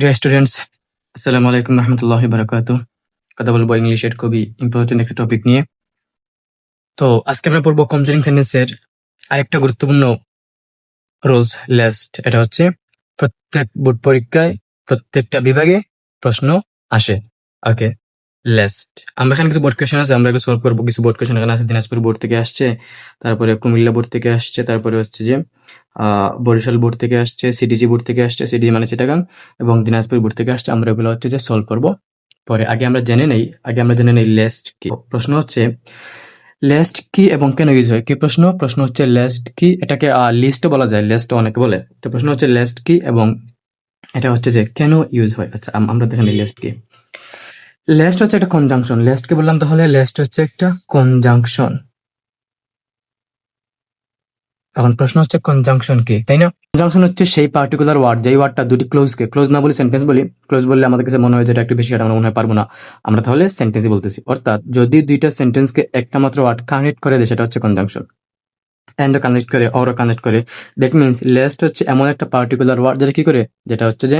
Dear students আসসালামু আলাইকুম রহমতুল্লাহ বারাকাত কথা বলব ইংলিশের খুবই ইম্পর্টেন্ট একটা টপিক নিয়ে। তো আজকে আমরা পড়ব কমজোরিং সেন্টেন্সের আরেকটা গুরুত্বপূর্ণ রোলস লেস্ট এটা হচ্ছে প্রত্যেক বোর্ড পরীক্ষায় প্রত্যেকটা বিভাগে প্রশ্ন আসে। ওকে লেস্ট। আমরা এখানে কিছু বোর্ড কোয়েশন আছে, আমরা সলভ করব। কিছু বোর্ড কোয়েশন এখানে আছে, দিনাজপুর বোর্ড থেকে আসছে, তারপরে কুমিল্লা বোর্ড থেকে আসছে, তারপরে হচ্ছে যে বরিশাল বোর্ড থেকে আসছে সিডিজি বোর্ড থেকে আসছে সিডিজি মানে চিটাগাং, এবং দিনাজপুর বোর্ড থেকে আসছে। আমরা এগুলো হচ্ছে যে সলভ করব। পরে আগে আমরা জেনে নেই, আগে আমরা জেনে নেই লেস্ট কি। প্রশ্ন হচ্ছে, লেস্ট কি এবং কেন ইউজ হয়? কি প্রশ্ন? প্রশ্ন হচ্ছে, লেস্ট কি? এটাকে লিস্টও বলা যায়, লেস্ট অনেকে বলে। তো প্রশ্ন হচ্ছে, লেস্ট কি এবং এটা হচ্ছে যে কেন ইউজ হয়? আচ্ছা আম- আমরা দেখে নিই লেস্ট কি। লেস্ট হচ্ছে একটা কনজাংশন লেস্ট কি বললাম তাহলে লেস্ট হচ্ছে একটা কনজাংশন এখন প্রশ্ন হচ্ছে কনজাংশন কি, তাই না? কনজাংশন হচ্ছে সেই পার্টিকুলার ওয়ার্ড যেই ওয়ার্ডটা দুটি ক্লোজ কে ক্লোজ না বলি সেন্টেন্স বলি ক্লোজ বললে আমাদের কাছে মনে হয় যে এটা একটু বেশি আমরা মনে হয় পারব না। আমরা তাহলে সেন্টেন্সই বলতেছি। অর্থাৎ যদি দুইটা সেন্টেন্সকে একটা মাত্র ওয়ার্ড কানেক্ট করে দেয়, সেটা হচ্ছে কনজাংশন অ্যান্ড কানেক্ট করে অরও কানেক্ট করে দ্যাট মিনস লেস্ট হচ্ছে এমন একটা পার্টিকুলার ওয়ার্ড যেটা কি করে? যেটা হচ্ছে যে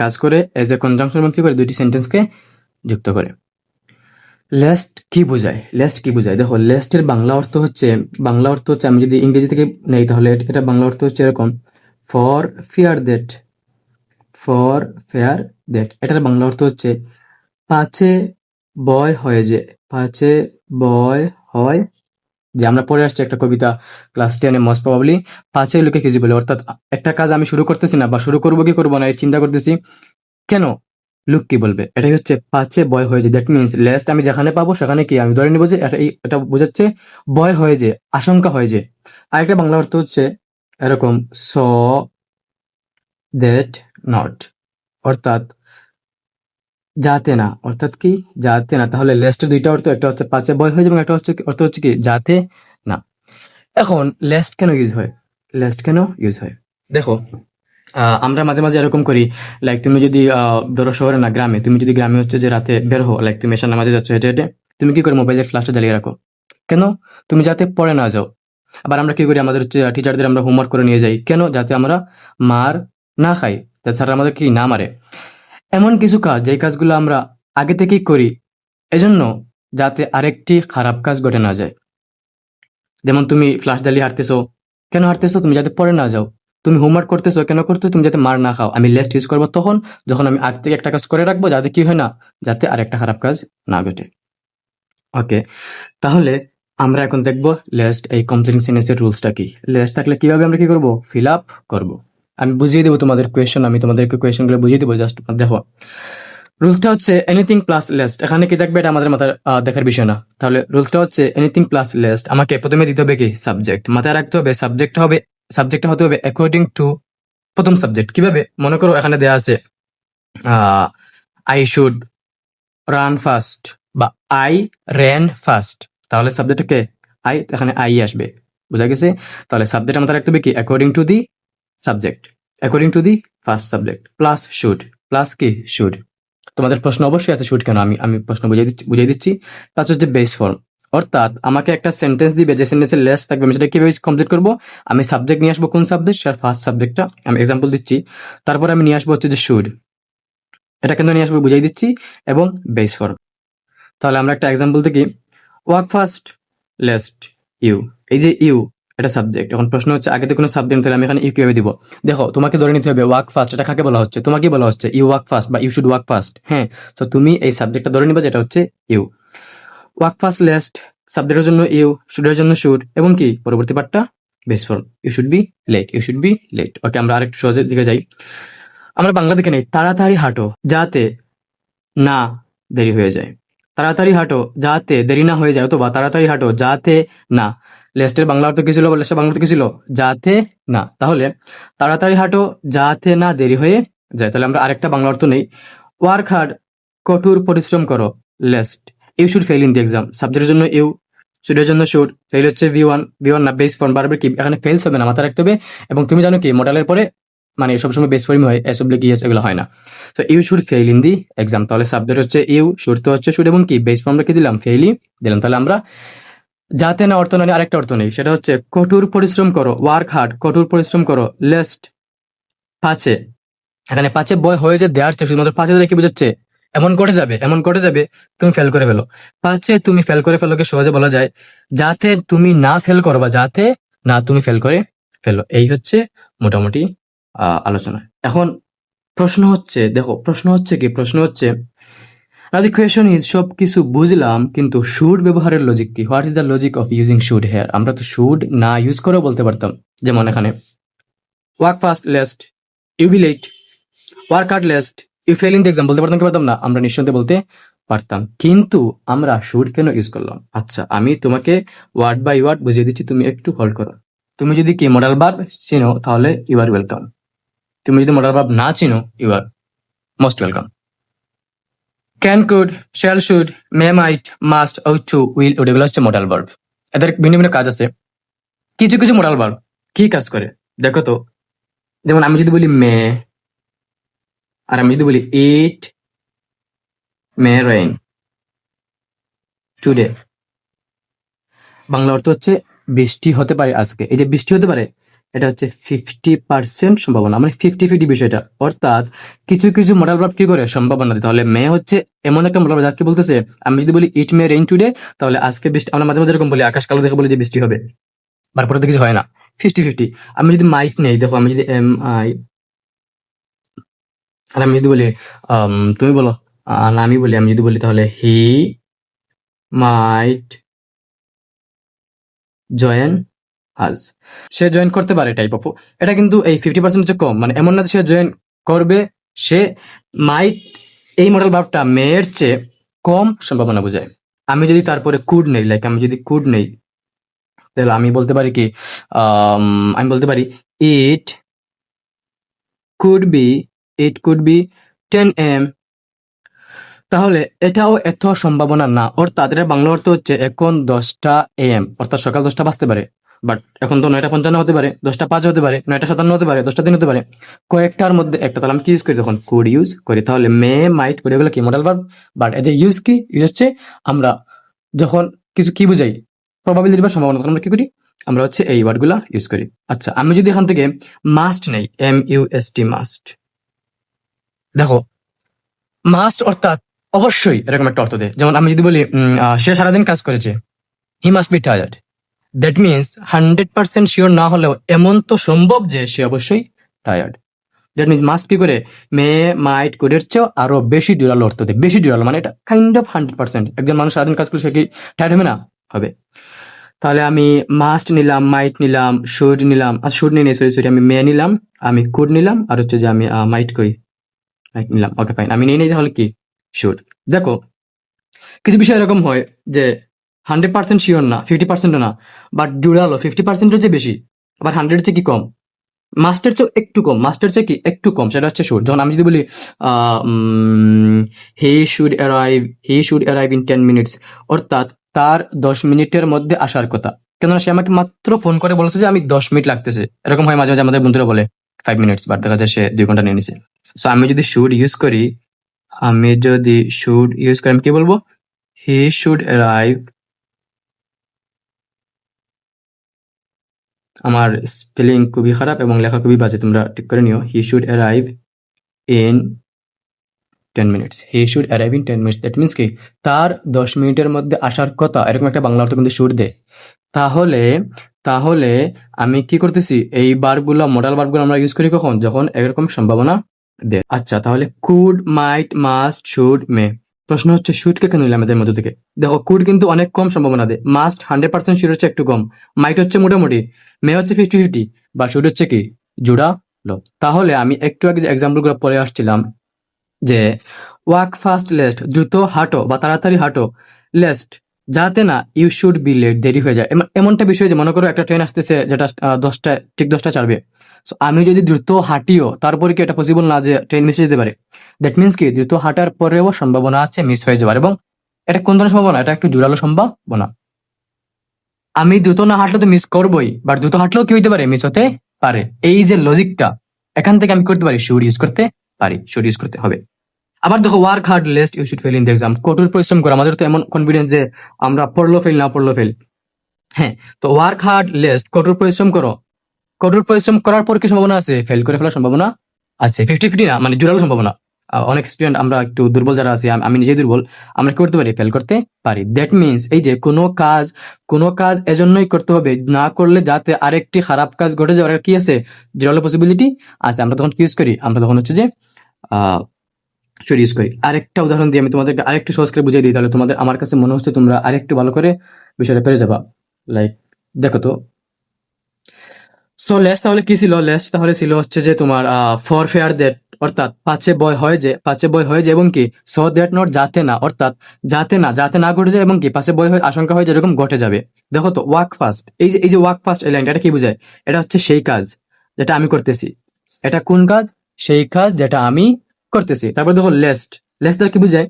কাজ করে এজ এ কনজাংশন এবং কি করে, দুইটি সেন্টেন্সকে যুক্ত করে। লেস্ট কি বোঝায়? লেস্ট কি বোঝায়? দেখো লেস্টের বাংলা অর্থ হচ্ছে, বাংলা অর্থ হচ্ছে আমি যদি ইংরেজি থেকে নেই তাহলে এটা বাংলা অর্থ হচ্ছে এরকম for fear that for fear that এটার বাংলা অর্থ হচ্ছে পাঁচে বয় হয় যে পাঁচে বয় হয় যে। আমরা পড়ে আসছি একটা কবিতা ক্লাস টেনে মোস্ট প্রবাবলি পাঁচে লোকে কেজি বলে অর্থাৎ একটা কাজ আমি শুরু করতেছি না বা শুরু করব কি করব না চিন্তা করতেছি, কেন লুক কি বলবে? এটাই হচ্ছে পাঁচে বয় হয়ে যে দ্যাট মিনস লেস্ট আমি যেখানে পাবো, সেখানে কি? আমি ধরে নিবো যে এটা এটা বোঝাচ্ছে বয় হয়ে যে আশঙ্কা হয় যে আরেকটা বাংলা অর্থ হচ্ছে এরকম স দ্যাট নট অর্থাৎ, যাতে না। অর্থাৎ কি? যাতে না। তাহলে লেস্টের দুইটা অর্থ, একটা হচ্ছে পাঁচে বয় হয়ে এবং একটা হচ্ছে অর্থ হচ্ছে কি? যাতে না। এখন লেস্ট কেন ইউজ হয়? লেস্ট কেন ইউজ হয়? দেখো আমরা মাঝে মাঝে এরকম করি লাইক তুমি যদি ধরো শহরে না, গ্রামে, তুমি যদি গ্রামে হচ্ছে যে রাতে বের হো লাইক তুমি এসে নামাজে যাচ্ছ, হেঁটে হেঁটে, তুমি কি করে মোবাইলের ফ্ল্যাশটা জ্বালিয়ে রাখো? কেন? তুমি যাতে পড়ে না যাও। আবার আমরা কি করি, আমাদের হচ্ছে টিচারদের আমরা হোমওয়ার্ক করে নিয়ে যাই। কেন? যাতে আমরা মার না খাই। তাছাড়া আমাদের কি না মারে। এমন কিছু কাজ, যেই কাজগুলো আমরা আগে থেকেই করি, এজন্য যাতে আরেকটি খারাপ কাজ ঘটে না যায়। যেমন তুমি ফ্লাশ জ্বালিয়ে হাঁটতেছো। কেন হাঁটতেছো? তুমি যাতে পরে না যাও। তুমি হোমওয়ার্ক করতেছো, কেন করতেছো? তুমি যাতে মার না খাও। আমি লেস্ট ইউজ করব তখন, যখন আমি আগ থেকে একটা কাজ করে রাখব, যাতে কি হয় না, যাতে আরেকটা খারাপ কাজ না ঘটে। ওকে তাহলে আমরা এখন দেখব লেস্ট এই কমপ্লিটিং সেন্টেন্সের রুলসটা কি। লেস্ট থাকলে কীভাবে আমরা কি করব? ফিল আপ করব। আমি বুঝিয়ে দেবো তোমাদের কোয়েশন আমি তোমাদেরকে কোয়েশনগুলো বুঝিয়ে দেবো জাস্ট দেখো। রুলসটা হচ্ছে এনিথিং প্লাস লেস্ট এখানে কি দেখবে? এটা আমাদের মাথায় দেখার বিষয় না। তাহলে রুলসটা হচ্ছে এনিথিং প্লাস লেস্ট আমাকে প্রথমে দিতে হবে কি? সাবজেক্ট মাথায় রাখতে হবে সাবজেক্ট হবে সাবজেক্টটা হতে হবে অ্যাকর্ডিং টু প্রথম সাবজেক্ট কীভাবে? মনে করো এখানে দেয়া আছে আই শুড রান ফাস্ট বা আই রেন ফাস্ট তাহলে সাবজেক্টকে আই এখানে আই আসবে। বোঝা গেছে? তাহলে সাবজেক্ট আমাদের রাখতে হবে কি? According to the subject according to the first subject plus should plus কি? শুড তোমাদের প্রশ্ন অবশ্যই আছে শুড কেন? আমি আমি প্রশ্ন বুঝিয়ে দিচ্ছি বুঝিয়ে দিচ্ছি। প্লাস হচ্ছে বেস ফর্ম অর্থাৎ আমাকে একটা সেন্টেন্স দিবে, যে সেন্টেন্সের লেস থাকবে, আমি সেটা কীভাবে কমপ্লিট করব? আমি সাবজেক্ট নিয়ে আসব কোন সাবজেক্ট সেটার ফার্স্ট সাবজেক্টটা আমি এক্সাম্পল দিচ্ছি। তারপরে আমি নিয়ে আসব হচ্ছে যে শুড এটা কিন্তু নিয়ে আসব বুঝিয়ে দিচ্ছি, এবং বেস ফর্ম তাহলে আমরা একটা এক্সাম্পল দেখি। ওয়ার্ক ফার্স্ট লেস্ট ইউ এই যে ইউ এটা সাবজেক্ট এখন প্রশ্ন হচ্ছে, আগে তো কোনো সাবজেক্ট তাহলে আমি এখানে ইউ কীভাবে দিব? দেখো, তোমাকে ধরে নিতে হবে ওয়ার্ক ফার্স্ট এটা কাকে বলা হচ্ছে? তোমাকে বলা হচ্ছে ইউ ওয়ার্ক ফার্স্ট বা ইউ শুড ওয়ার্ক ফার্স্ট হ্যাঁ তো তুমি এই সাবজেক্টটা ধরে নিবা, যেটা হচ্ছে ইউ ওয়ার্ক ফার্স্ট লেস্ট সাবজেক্টের জন্য ইউ শুডের জন্য শুড এবং কি? পরবর্তী পার্টটা base you should be late you should be late okay আমরা আরেকটু সহজের দিকে যাই। আমরা বাংলা দিকে নেই, তাড়াতাড়ি হাঁটো, যাতে না দেরি হয়ে যায়। তাড়াতাড়ি হাঁটো, যাতে দেরি না হয়ে যায়, অথবা তাড়াতাড়ি হাঁটো, যাতে না। লেস্টের বাংলা অর্থ কি ছিল? বা লেস্টের বাংলা অর্থ কি ছিল? যাতে না। তাহলে, তাড়াতাড়ি হাঁটো, যাতে না দেরি হয়ে যায়। তাহলে আমরা আরেকটা বাংলা অর্থ নেই। ওয়ার্ক হার্ড কঠোর পরিশ্রম করো lest you should fail in the exam সাবজেক্টের জন্য ইউ শুডের জন্য শুড ফেল হচ্ছে ভি ওয়ান ভি ওয়ান না বেস ফর্ম বারবার কি এখানে ফেলস হবে না মাথা রাখতে হবে। এবং তুমি জানো কি মডেলের পরে মানে সবসময় বেস ফর্মই হয় এস অব্লিক ইয়েস এগুলো হয় না। তো you should fail in the exam তাহলে সাবজেক্ট হচ্ছে ইউ শুড তো হচ্ছে শুড এবং কি বেস ফর্মটা কি দিলাম? ফেইলি দিলাম। তাহলে আমরা যাতে না অর্থ নেই আরেকটা অর্থ নেই। সেটা হচ্ছে কঠোর পরিশ্রম করো ওয়ার্ক হার্ড কঠোর পরিশ্রম করো লেস্ট পাছে এখানে পাঁচে বয় হয়ে যে দেওয়ার চেয়ে শুধুমাত্র পাঁচে কি বোঝাচ্ছে? এমন করে যাবে, এমন করে যাবে, তুমি ফেল করে ফেলো। পাঁচে তুমি ফেল করে ফেলোকে সহজে বলা যায়, যাতে তুমি না ফেল করো বা যাতে না তুমি ফেল করে ফেলো। এই হচ্ছে মোটামুটি আলোচনা। এখন প্রশ্ন হচ্ছে, দেখো, প্রশ্ন হচ্ছে কি, প্রশ্ন হচ্ছে দি কোয়েশন ইজ সব কিছু বুঝলাম, কিন্তু শুড ব্যবহারের লজিক কি? What is the logic of using should here আমরা তো শুড না ইউজ করেও বলতে পারতাম, যেমন এখানে work fast lest you be late work hard lest you fail in the exam বলতে পারতাম কি পারতাম না? আমরা নিঃসন্দেহে বলতে পারতাম। কিন্তু আমরা শুড কেন ইউজ করলাম? আচ্ছা আমি তোমাকে ওয়ার্ড বাই ওয়ার্ড বুঝিয়ে দিচ্ছি, তুমি একটু হোল্ড করো। তুমি যদি কি মডেল বার চিনো, তাহলে ইউ আর ওয়েলকাম তুমি যদি মডেল ভার্ব না চিনো you are most welcome can could shall should may might must ought to will would এগুলো হচ্ছে মডেল ভার্ব এদের ভিন্ন ভিন্ন কাজ আছে। কিছু কিছু মডেল ভার্ব কি কাজ করে? দেখো তো, যেমন আমি যদি বলি মে আর আমি যদি বলি it may rain today Bangla অর্থ হচ্ছে বৃষ্টি হতে পারে আজকে। এই যে বৃষ্টি হতে পারে, এটা হচ্ছে ফিফটি পার্সেন্ট সম্ভাবনা। মানে ফিফটি ফিফটি বিষয়টা। অর্থাৎ কিছু কিছু মডেল ভাব কি করে? সম্ভাবনা দিতে তাহলে মে হচ্ছে এমন একটা মডেল যাকে বলতেছে, আমি যদি বলি ইট মে রেইন টুডে তাহলে আজকে বৃষ্টি আমরা মাঝে মাঝে এরকম বলি, আকাশ কালো দেখে বলি যে বৃষ্টি হবে। তারপরে তো কিছু হয় না। ফিফটি ফিফটি আমি যদি মাইট নেই, দেখো আমি যদি, এম, আই আর আমি যদি বলি তুমি বলো। না, আমি বলি, আমি যদি বলি তাহলে হি মাইট জয়েন আজ সে জয়েন করতে পারে টাইপ অফ এটা কিন্তু এই ফিফটি পার্সেন্ট হচ্ছে কম। মানে এমন না যে সে জয়েন করবে, সে মাইট এই মডেল ভাবটা মেয়ের চেয়ে কম সম্ভাবনা বোঝায়। আমি যদি তারপরে কুড নেই লাইক আমি যদি কুড নেই, তাহলে আমি বলতে পারি কি, আমি বলতে পারি it could be it could be ten am তাহলে এটাও এত সম্ভাবনা না। অর্থাৎ এটা বাংলা অর্থ হচ্ছে এখন দশটা এম অর্থাৎ সকাল দশটা বাজতে পারে। বাট এখন তো নয়টা পঞ্চান্ন হতে পারে, দশটা পাঁচ হতে পারে, নয়টা সাতান্ন হতে পারে, দশটা দিন হতে পারে। কয়েকটার মধ্যে একটা তাহলে আমি কি ইউজ করি তখন? কুড ইউজ করি। তাহলে মে মাইট করি। এগুলো কি? মডেল ভার্ব বাট এদের ইউজ কি? ইউজ হচ্ছে আমরা যখন কিছু কি বুঝাই? প্রবাবিলিটি বা সম্ভাবনা। তখন আমরা কি করি? আমরা হচ্ছে এই ওয়ার্ডগুলা ইউজ করি। আচ্ছা আমি যদি এখান থেকে মাস্ট নেই M U S T must দেখো মাস্ট অর্থাৎ অবশ্যই এরকম একটা অর্থ দেয়। যেমন আমি যদি বলি সে সারাদিন কাজ করেছে he must be tired that means hundred percent sure না হলেও এমন তো সম্ভব যে সে অবশ্যই টায়ার্ড দ্যাট মিনস মাস্ট কি করে মে মাইট কোডের চেয়েও আরও বেশি ডিউরাল অর্থ দেয়। বেশি ডিউরাল মানে এটা কাইন্ড অফ হান্ড্রেড পার্সেন্ট একজন মানুষ সারাদিন কাজ করলে সে কি টায়ার্ড হবে না? হবে। তাহলে আমি মাস্ট নিলাম মাইট নিলাম শুড নিলাম, আর শুড নিয়ে সরি সরি আমি মেয়ে নিলাম, আমি কুড নিলাম, আর হচ্ছে যে আমি মাইট কই নিলাম ওকে ফাইন আমি নিয়ে নিই তাহলে কি? দেখো, কিছু বিষয় এরকম হয় যে হান্ড্রেড পার্সেন্ট শিওর না ফিফটি পার্সেন্টও না বাট ফিফটি পার্সেন্টের চেয়ে বেশি আবার হান্ড্রেড চেয়ে কি কম? মাস্টার একটু কম মাস্টার চেয়ে কি একটু কম, সেটা হচ্ছে শুড যখন আমি যদি বলি he should arrive he should arrive in ten minutes অর্থাৎ তার দশ মিনিটের মধ্যে আসার কথা। কেননা সে আমাকে মাত্র ফোন করে বলেছে যে আমি দশ মিনিট লাগতেছে। এরকম হয় মাঝে মাঝে আমাদের বন্ধুরা বলে। ফাইভ মিনিটস বাট দেখা যায় সে দুই ঘণ্টা নিয়ে নিছে। সো আমি যদি শুড ইউজ করি, আমি যদি শুড ইউজ করি, আমি কি বলব? হি শুড অ্যারাইভ আমার স্পেলিং খুবই খারাপ এবং লেখা খুবই বাজে, তোমরা ঠিক করে নিও। He should arrive in ten minutes he should arrive in ten minutes that means কি? তার দশ মিনিটের মধ্যে আসার কথা, এরকম একটা বাংলা অর্থ কিন্তু শুড দেয় তাহলে তাহলে আমি কি করতেছি? এই বারগুলো মডেল বারগুলো আমরা ইউজ করি কখন? যখন এরকম সম্ভাবনা দেয়। আচ্ছা তাহলে could might must should may প্রশ্ন হচ্ছে শুটকে কেন নিলাম এদের মধ্যে থেকে? দেখো কুড কিন্তু অনেক কম সম্ভাবনা দেয়। মাস্ট হান্ড্রেড পার্সেন্ট শিওর হচ্ছে একটু কম। মাইট হচ্ছে মোটামুটি মে হচ্ছে ফিফটি ফিফটি বা শুড হচ্ছে কি? জুড়া লো তাহলে আমি একটু আগে যে এক্সাম্পলগুলো পরে আসছিলাম, যে ওয়াক ফাস্ট লেস্ট দ্রুত হাঁটো বা তাড়াতাড়ি হাঁটো লেস্ট যাতে না ইউ শুড বি লেট দেরি হয়ে যায়। এমন- এমনটা বিষয় যে মনে করো একটা ট্রেন আসতেছে যেটা আহ, দশটায় ঠিক দশটা ছাড়বে। So, আমি যদি দ্রুত হাঁটিও তারপরে কি এটা পসিবল না যে ট্রেন মিস যেতে পারে? দ্যাট মিনস কি দ্রুত হাঁটার পরেও সম্ভাবনা আছে মিস হয়ে যাবার এবং এটা কোন ধরনের সম্ভাবনা? এটা একটু জোরালো সম্ভাবনা। আমি দ্রুত না হাঁটলে তো মিস করবোই বাট দ্রুত হাঁটলেও কি হইতে পারে? মিস হতে পারে। এই যে লজিকটা এখান থেকে আমি করতে পারি? শুড ইউজ করতে পারি। শুড ইউজ করতে হবে। আবার দেখো work hard lest you should fail in the exam কঠোর পরিশ্রম করো। আমাদের তো এমন কনফিডেন্স যে আমরা পড়ল ফেল না পড়ল ফেল হ্যাঁ তো ওয়ার্ক হার্ড লেস্ট কঠোর পরিশ্রম করো। কঠোর পরিশ্রম করার পর কি সম্ভাবনা আছে? ফেল করে ফেলার সম্ভাবনা আছে। ফিফটি ফিফটি না মানে জোরালো সম্ভাবনা। অনেক স্টুডেন্ট আমরা একটু দুর্বল যারা আছি, আমি নিজেই দুর্বল, আমরা কি করতে পারি? ফেল করতে পারি। দ্যাট মিনস এই যে কোনো কাজ কোনো কাজ এজন্যই করতে হবে, না করলে যাতে আরেকটি খারাপ কাজ ঘটে যাওয়ার কি আছে? জোরালো পসিবিলিটি আছে। আমরা তখন ইউজ করি? আমরা তখন হচ্ছে যে শুড ইউজ করি। আরেকটা উদাহরণ দিয়ে আমি তোমাদেরকে আরেকটু সহজ করে বুঝিয়ে দিই, তাহলে তোমাদের আমার কাছে মনে হচ্ছে তোমরা আরেকটু ভালো করে বিষয়টা পেরে যাবা। লাইক দেখো তো। সো লেস তাহলে কি ছিল? লেস তাহলে ছিল হচ্ছে যে তোমার ফর ফেয়ার দ্যাট অর্থাৎ পাঁচে বয় হয় যে পাঁচে বয় হয় যে এবং কি সো দ্যাট নট যাতে না, অর্থাৎ যাতে না যাতে না ঘটে যায় এবং কি পাশে বয় হয় আশঙ্কা হয় যেরকম ঘটে যাবে। দেখো তো ওয়াক ফাস্ট এই যে এই যে ওয়াক ফাস্ট এই লাইনটা এটা কি বোঝায়? এটা হচ্ছে সেই কাজ যেটা আমি করতেছি। এটা কোন কাজ? সেই কাজ যেটা আমি করতেছি। তারপর দেখো লেস্ট লেস্ট দ্বারা কি বোঝায়?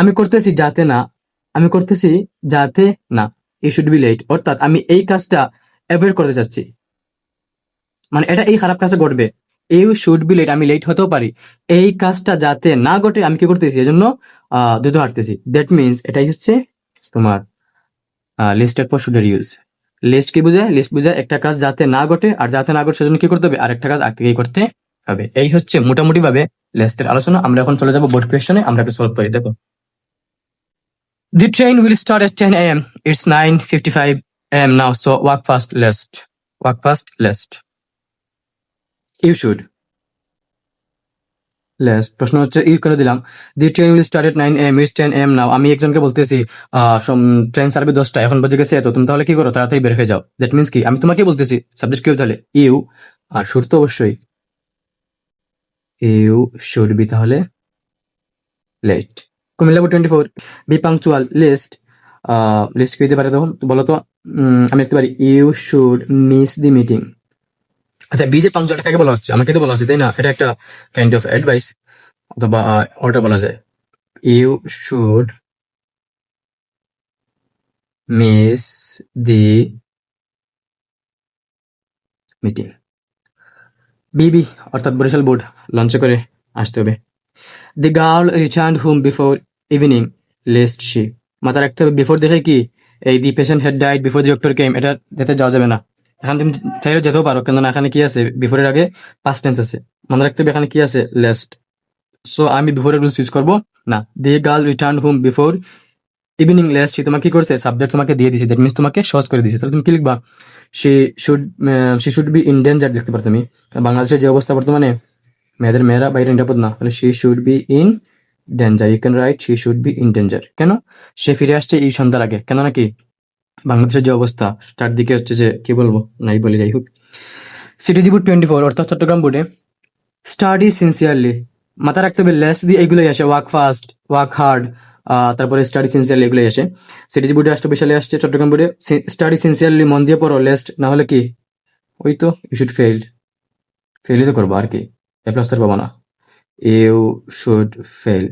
আমি করতেছি যাতে না, আমি করতেছি যাতে না। এই শুড বি লেট অর্থাৎ আমি এই কাজটা অ্যাভয়েড করতে চাচ্ছি। মানে এটা এই খারাপ কাজটা ঘটবে। এই শুড বি লেট আমি লেট হতেও পারি। এই কাজটা যাতে না ঘটে, আমি কি করতেছি? এজন্য দ্রুত হাঁটতেছি। দ্যাট মিনস এটাই হচ্ছে তোমার লিস্টের পর শুডের ইউজ লিস্ট কি বোঝায়? লিস্ট বোঝায় একটা কাজ যাতে না ঘটে, আর যাতে না ঘটে সেজন্য কি করতে হবে? আর একটা কাজ আগ থেকেই করতে হবে। এই হচ্ছে মোটামুটি ভাবে লিস্টের আলোচনা আমরা এখন চলে যাব বোর্ড কোয়েশনে আমরা একটু সলভ করি দেখো The train will start at 10 a.m. It's 9:55 a.m. now, so walk fast, lest. Walk fast, lest. You should. Lest. প্রশ্ন হচ্ছে ইউ করে দিলাম the train will start at nine am it's ten am now আমি একজনকে বলতেছি train survey দশটা এখন বাজে গেছে তো তুমি তাহলে কি করো তাড়াতাড়ি বের হয়ে যাও দ্যাট মিনস কি আমি তোমাকে বলতেছি সাবজেক্ট কেউ তাহলে ইউ আর শুড তো অবশ্যই ইউ শুড বি তাহলে late. Comilla twenty four be punctual lest lest কি দিতে পারে তখন? বলো তো আমি লিখতে পারি you should miss the meeting আচ্ছা বি যে কাকে বলা হচ্ছে? আমাকে তো বলা হচ্ছে, তাই না? এটা একটা কাইন্ড অফ অ্যাডভাইস অথবা অর্ডার বলা যায়। You should miss the meeting বিবি অর্থাৎ বরিশাল বোর্ড লঞ্চ করে আসতে হবে। The girl return home before evening lest she মাথা রাখতে হবে বিফোর দেখে কি, এই the patient had died before the doctor came এটা যেতে যাওয়া যাবে না। এখন তুমি চাইলে যেতেও পারো, কেননা এখানে কি আছে বিফোরের আগে পাস্ট টেন্স আছে। মনে রাখতে হবে এখানে কি আছে লেস্ট সো আমি বিফোরের রুলস ইউজ করব? না। The girl return home before evening lest তোমাকে কি করছে সাবজেক্ট তোমাকে দিয়ে দিছে দ্যাট মিনস তোমাকে সহজ করে দিয়েছে। তাহলে তুমি কি লিখবা? সে শুড সে শুড বি ইন ডেঞ্জার দেখতে পারো তুমি বাংলাদেশের যে অবস্থা বর্তমানে, মেয়েদের মেয়েরা বাইরে নিরাপদ না। তাহলে she should be in danger you can write she should be in danger কেন? সে ফিরে আসছে এই সন্ধ্যার আগে। কেন নাকি? বাংলাদেশের যে অবস্থা, চারদিকে হচ্ছে যে, কি বলব? নাই বলি, যাই হোক। সিটিজি বোর্ড টোয়েন্টি ফোর অর্থাৎ চট্টগ্রাম বোর্ডে স্টাডি সিনসিয়ারলি মাথা রাখতে হবে লেস্ট দিয়ে এইগুলোই আসে। ওয়ার্ক ফাস্ট ওয়ার্ক হার্ড তারপরে স্টাডি সিনসিয়ারলি এগুলোই আসে। সিটিজি বোর্ডে আসতে বিশালে আসছে, চট্টগ্রাম বোর্ডে স্টাডি সিনসিয়ারলি মন দিয়ে পড়ো লেস্ট না হলে কি? ওই তো ইউ শুড ফেল ফেলই তো করব, আর কি? এ প্লাস তার না। ইউ শুড ফেল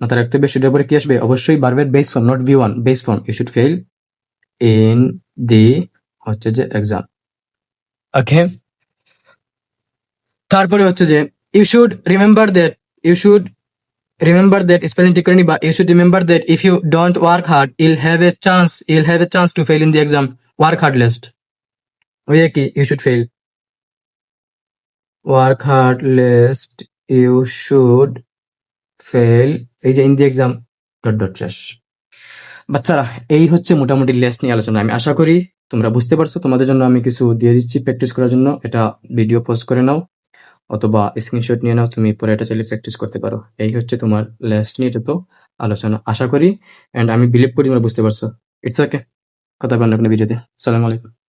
মাথায় রাখতে হবে শুডের পরে কি আসবে? অবশ্যই বারবার base form not V one base form you should fail in the হচ্ছে যে এক্সাম ওকে তারপরে হচ্ছে যে you should remember that you should that spelling ঠিক করে নিবা you should remember that if you don't work hard I'll have a chance I'll have a chance to fail in the exam work hard lest ওই কি you should fail work hard lest you should fail এই যে in the exam dot dot শেষ বাচ্চারা এই হচ্ছে মোটামুটি less নিয়ে আলোচনা। আমি আশা করি তোমরা বুঝতে পারছ। তোমাদের জন্য আমি কিছু দিয়ে দিচ্ছি প্র্যাকটিস করার জন্য। এটা ভিডিও পোস্ট করে নাও। অথবা স্ক্রিনশট নিয়ে নাও, তুমি পরে এটা চাইলে প্র্যাকটিস করতে পারো। এই হচ্ছে তোমার লেস নিয়ে যত আলোচনা। আশা করি অ্যান্ড আমি বিলিভ করি তোমরা বুঝতে পারছ। ইটস ওকে কথা বলেন আপনার ভিডিওতে সালাম আলাইকুম।